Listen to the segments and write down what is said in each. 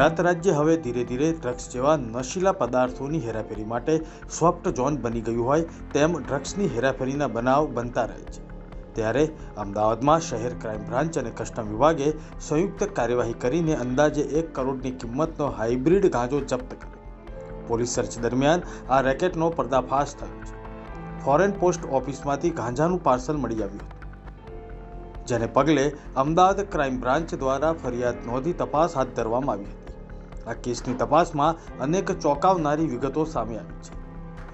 ગુજરાત રાજ્ય હવે ધીરે ધીરે ડ્રગ્સ જેવા નશીલા પદાર્થોની હેરાફેરી માટે સોફ્ટ ઝોન બની ગયું હોય તેમ ડ્રગ્સની હેરાફેરીના બનાવ બનતા રહે છે. ત્યારે અમદાવાદમાં શહેર ક્રાઇમ બ્રાન્ચ અને કસ્ટમ વિભાગે સંયુક્ત કાર્યવાહી કરીને અંદાજે એક કરોડની કિંમતનો હાઇબ્રિડ ગાંજો જપ્ત કર્યો. પોલીસ સર્ચ દરમિયાન આ રેકેટનો પર્દાફાશ થયો છે. ફોરેન પોસ્ટ ઓફિસમાંથી ગાંજાનું પાર્સલ મળી આવ્યું હતું. જેને પગલે અમદાવાદ ક્રાઇમ બ્રાન્ચ દ્વારા ફરિયાદ નોંધી તપાસ હાથ ધરવામાં આવી હતી. આ કેસની તપાસમાં અનેક ચોંકાવનારી વિગતો સામે આવી છે.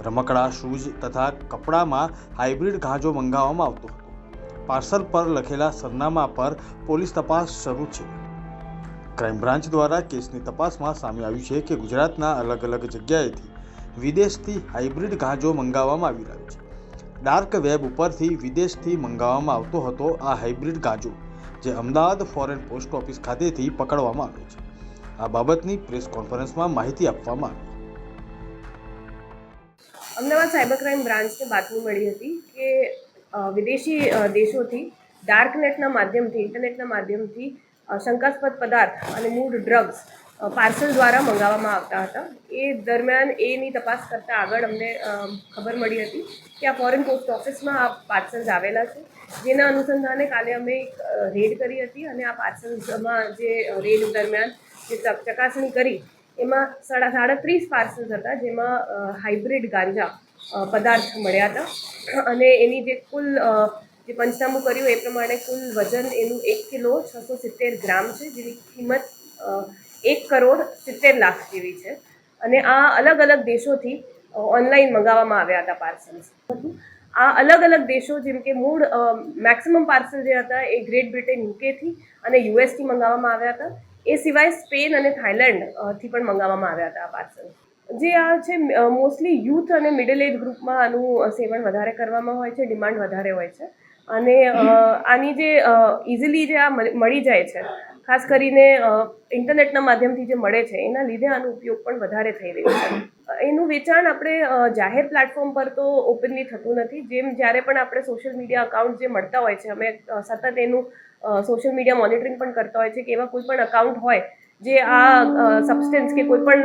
રમકડા, શૂઝ તથા કપડામાં હાઇબ્રિડ ગાંજો મંગાવવામાં આવતો હતો. પાર્સલ પર લખેલા સરનામા પર પોલીસ તપાસ શરૂ છે. ક્રાઇમ બ્રાન્ચ દ્વારા કેસની તપાસમાં સામે આવ્યું છે કે ગુજરાતના અલગ અલગ જગ્યાએથી વિદેશથી હાઇબ્રિડ ગાંજો મંગાવવામાં આવી રહ્યો છે. ડાર્ક વેબ ઉપરથી વિદેશથી મંગાવવામાં આવતો હતો આ હાઇબ્રિડ ગાંજો જે અમદાવાદ ફોરેન પોસ્ટ ઓફિસ ખાતેથી પકડવામાં આવ્યો છે. આ બાબતની પ્રેસ કોન્ફરન્સમાં માહિતી આપવામાં અમદાવાદ સાયબર ક્રાઇમ બ્રાન્ચને બાતમી મળી હતી કે વિદેશી દેશોથી ડાર્ક નેટના માધ્યમથી, ઇન્ટરનેટના માધ્યમથી શંકાસ્પદ પદાર્થ અને મૂળ ડ્રગ્સ પાર્સલ દ્વારા મંગાવવામાં આવતા હતા. એ દરમિયાન એની તપાસ કરતાં આગળ અમને ખબર મળી હતી કે આ ફોરેન પોસ્ટ ઓફિસમાં આ પાર્સલ્સ આવેલા છે. જેના અનુસંધાને કાલે અમે એક રેડ કરી હતી અને આ પાર્સલ્સમાં જે રેડ દરમિયાન જે ચક- ચકાસણી કરી, એમાં સાડા સાડત્રીસ પાર્સલ્સ હતા, જેમાં હાઇબ્રિડ ગાંજા પદાર્થ મળ્યા હતા. અને એની જે કુલ જે પંચનામું કર્યું, એ પ્રમાણે કુલ વજન એનું એક કિલો છસો સિત્તેર ગ્રામ છે, જેની કિંમત એક કરોડ સિત્તેર લાખ જેવી છે. અને આ અલગ અલગ દેશોથી ઓનલાઈન મંગાવવામાં આવ્યા હતા પાર્સલ્સ આ અલગ અલગ દેશો, જેમ કે મૂળ મેક્સિમમ પાર્સલ જે હતા, એ ગ્રેટ બ્રિટેન યુકેથી અને યુએસથી મંગાવવામાં આવ્યા હતા. એ સિવાય સ્પેન અને થાઇલેન્ડથી પણ મંગાવવામાં આવ્યા હતા આ પાર્સલ. જે આ છે મોસ્ટલી યુથ અને મિડલ એજ ગ્રુપમાં આનું સેવન વધારે કરવામાં હોય છે, ડિમાન્ડ વધારે હોય છે. અને આની જે ઇઝીલી જે આ મળી જાય છે ખાસ કરીને ઇન્ટરનેટના માધ્યમથી જે મળે છે, એના લીધે આનો ઉપયોગ પણ વધારે થઈ રહ્યો છે. એનું વેચાણ આપણે જાહેર પ્લેટફોર્મ પર તો ઓપનલી થતું નથી. જેમ જ્યારે પણ આપણે સોશિયલ મીડિયા અકાઉન્ટ જે મળતા હોય છે, અમે સતત એનું સોશિયલ મીડિયા મોનિટરિંગ પણ કરતા હોય છે કે એવા કોઈ પણ અકાઉન્ટ હોય, જે આ સબસ્ટન્સ કે કોઈ પણ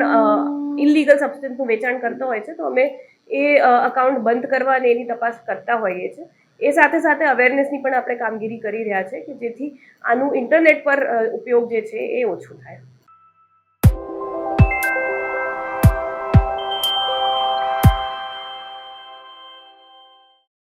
ઇલીગલ સબસ્ટન્સનું વેચાણ કરતા હોય છે, તો અમે એ અકાઉન્ટ બંધ કરવા અને એની તપાસ કરતા હોઈએ છીએ. એ સાથે સાથે અવેરનેસની પણ આપણે કામગીરી કરી રહ્યા છે કે જેથી આનું ઇન્ટરનેટ પર ઉપયોગ જે છે એ ઓછું થાય.